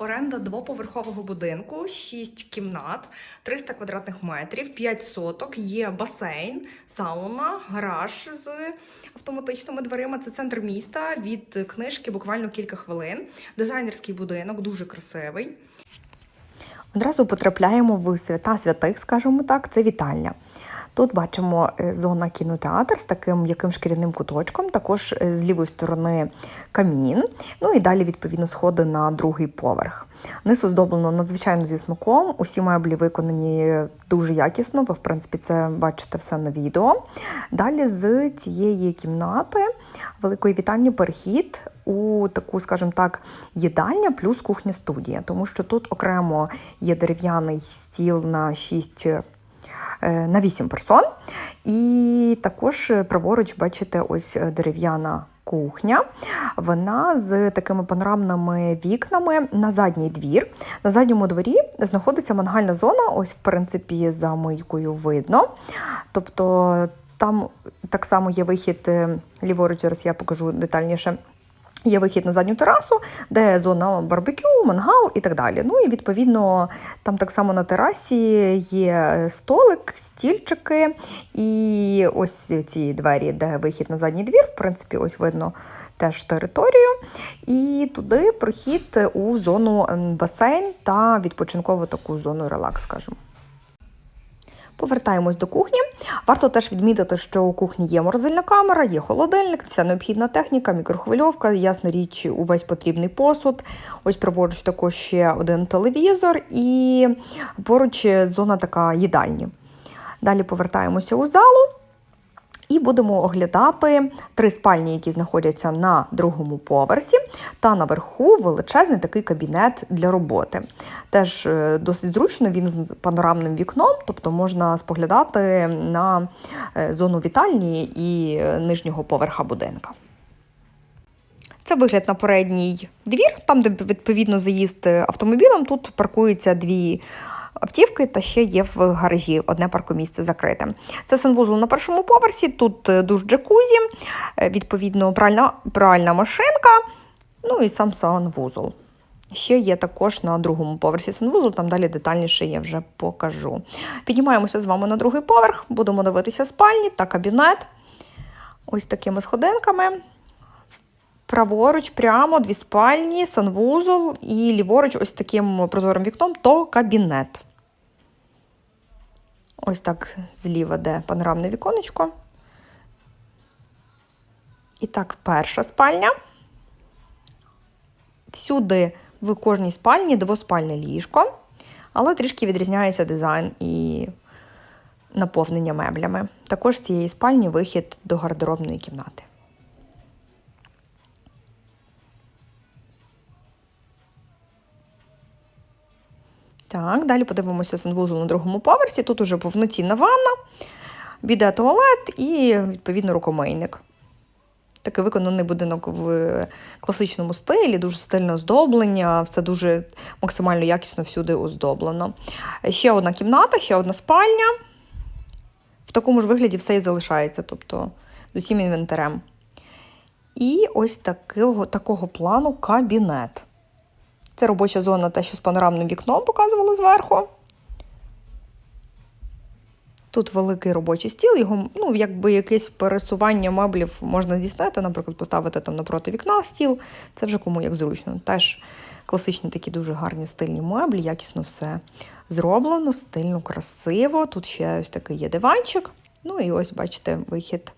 Оренда двоповерхового будинку, 6 кімнат, 300 квадратних метрів, 5 соток, є басейн, сауна, гараж з автоматичними дверима. Це центр міста. Від книжки буквально кілька хвилин. Дизайнерський будинок, дуже красивий. Одразу потрапляємо в свята святих, скажімо так, це вітальня. Тут бачимо е, зона кінотеатр з таким яким шкіряним куточком, також е, з лівої сторони камін. Ну і далі, відповідно, сходи на другий поверх. Низ оздоблено надзвичайно зі смаком. Усі меблі виконані дуже якісно. Ви, в принципі, це бачите все на відео. Далі з цієї кімнати великої вітальні перехід у таку, скажімо так, їдальня плюс кухня-студія, тому що тут окремо є дерев'яний стіл на 6 е, на 8 персон. І також праворуч, бачите, ось е, дерев'яна кухня. Вона з такими панорамними вікнами на задній двір. На задньому дворі знаходиться мангальна зона, ось, в принципі, за мийкою видно. Тобто там так само є вихід е, ліворуч, зараз я покажу детальніше. Є вихід на задню терасу, де зона барбекю, мангал і так далі. Ну і відповідно там так само на терасі є столик, стільчики, і ось ці двері, де вихід на задній двір, в принципі, ось видно теж територію. І туди прохід у зону басейн та відпочинкову таку зону релакс, скажімо. Повертаємось до кухні. Варто теж відмітити, що у кухні є морозильна камера, є холодильник, вся необхідна техніка, мікрохвильовка, ясна річ, увесь потрібний посуд. Ось праворуч також ще один телевізор і поруч зона така їдальні. Далі повертаємося у залу. І будемо оглядати три спальні, які знаходяться на другому поверсі, та наверху величезний такий кабінет для роботи. Теж е, досить зручно, він з панорамним вікном, тобто можна споглядати на е, зону вітальні і е, нижнього поверха будинка. Це вигляд на передній двір, там, де відповідно заїзд автомобілем. Тут паркуються дві автівки та ще є в гаражі одне паркомісце закрите. Це санвузол на першому поверсі, тут е, душ джакузі, е, відповідно, пральна, пральна машинка, ну і сам санвузол. Ще є також на другому поверсі санвузол, там далі детальніше я вже покажу. Піднімаємося з вами на другий поверх, будемо дивитися спальні та кабінет. Ось такими сходинками. Праворуч, прямо дві спальні, санвузол і ліворуч, ось таким прозорим вікном, то кабінет. Ось так зліва де панорамне віконечко. І так, перша спальня. Всюди в кожній спальні двоспальне ліжко, але трішки відрізняється дизайн і наповнення меблями. Також з цієї спальні вихід до гардеробної кімнати. Так, далі подивимося санвузол на другому поверсі. Тут уже повноцінна ванна, біде туалет і, відповідно, рукомийник. Такий виконаний будинок в класичному стилі, дуже стильне оздоблення, все дуже максимально якісно всюди оздоблено. Ще одна кімната, ще одна спальня. В такому ж вигляді все і залишається, тобто з усім інвентарем. І ось такого, такого плану кабінет. Це робоча зона, те, що з панорамним вікном показували зверху. Тут великий робочий стіл, його, ну, якби якесь пересування меблів можна здійснити, наприклад, поставити там напроти вікна стіл. Це вже кому як зручно. Теж класичні такі дуже гарні стильні меблі, якісно все зроблено, стильно, красиво. Тут ще ось такий є диванчик. Ну і ось, бачите, вихід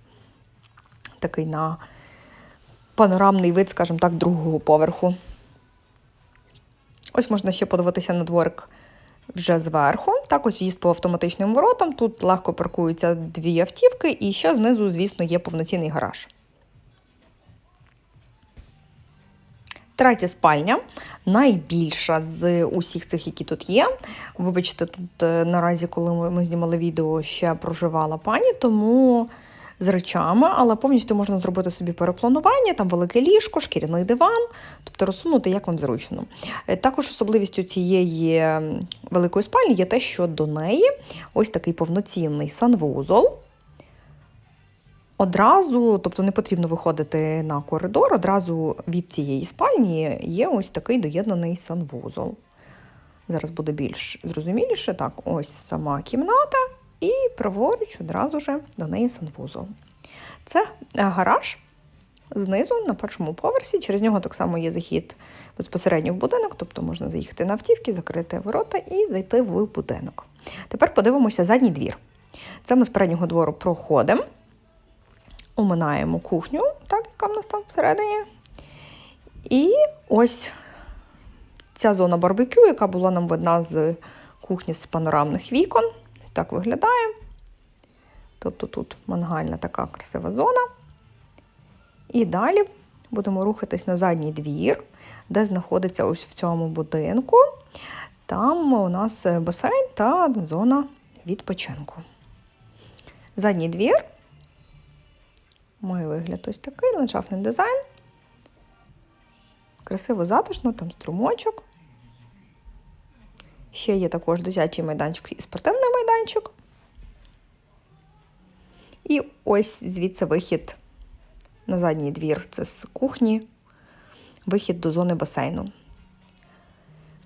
такий на панорамний вид, скажімо так, другого поверху. Ось можна ще подивитися на дворик вже зверху. Так ось їзд по автоматичним воротам. Тут легко паркуються дві автівки, і ще знизу, звісно, є повноцінний гараж. Третя спальня, найбільша з усіх цих, які тут є. Вибачте, тут е, наразі, коли ми знімали відео, ще проживала пані, тому з речами, але повністю можна зробити собі перепланування, там велике ліжко, шкіряний диван, тобто розсунути, як вам зручно. Е, Також особливістю цієї великої спальні є те, що до неї ось такий повноцінний санвузол. Одразу, тобто не потрібно виходити на коридор, одразу від цієї спальні є ось такий доєднаний санвузол. Зараз буде більш зрозуміліше. Так, ось сама кімната, і праворуч одразу ж до неї санвузол. Це е, гараж знизу на першому поверсі. Через нього так само є захід безпосередньо в будинок, тобто можна заїхати на автівки, закрити ворота і зайти в будинок. Тепер подивимося задній двір. Це ми з переднього двору проходимо, оминаємо кухню, так, яка в нас там всередині. І ось ця зона барбекю, яка була нам видна з кухні з панорамних вікон. Так виглядає. Тобто тут мангальна така красива зона. І далі будемо рухатись на задній двір, де знаходиться ось в цьому будинку. Там у нас басейн та зона відпочинку. Задній двір. Має вигляд ось такий ландшафтний дизайн. Красиво затишно, там струмочок. Ще є також дитячий майданчик і спортивний майданчик. І ось звідси вихід на задній двір це з кухні, вихід до зони басейну.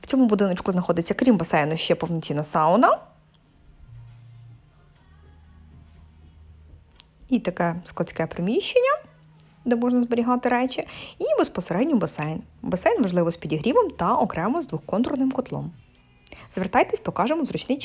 В цьому будиночку знаходиться, крім басейну, ще повноцінна сауна. І таке складське приміщення, де можна зберігати речі, і безпосередньо басейн. Басейн важливо з підігрівом та окремо з двохконтурним котлом. Звертайтесь, покажемо зручний час.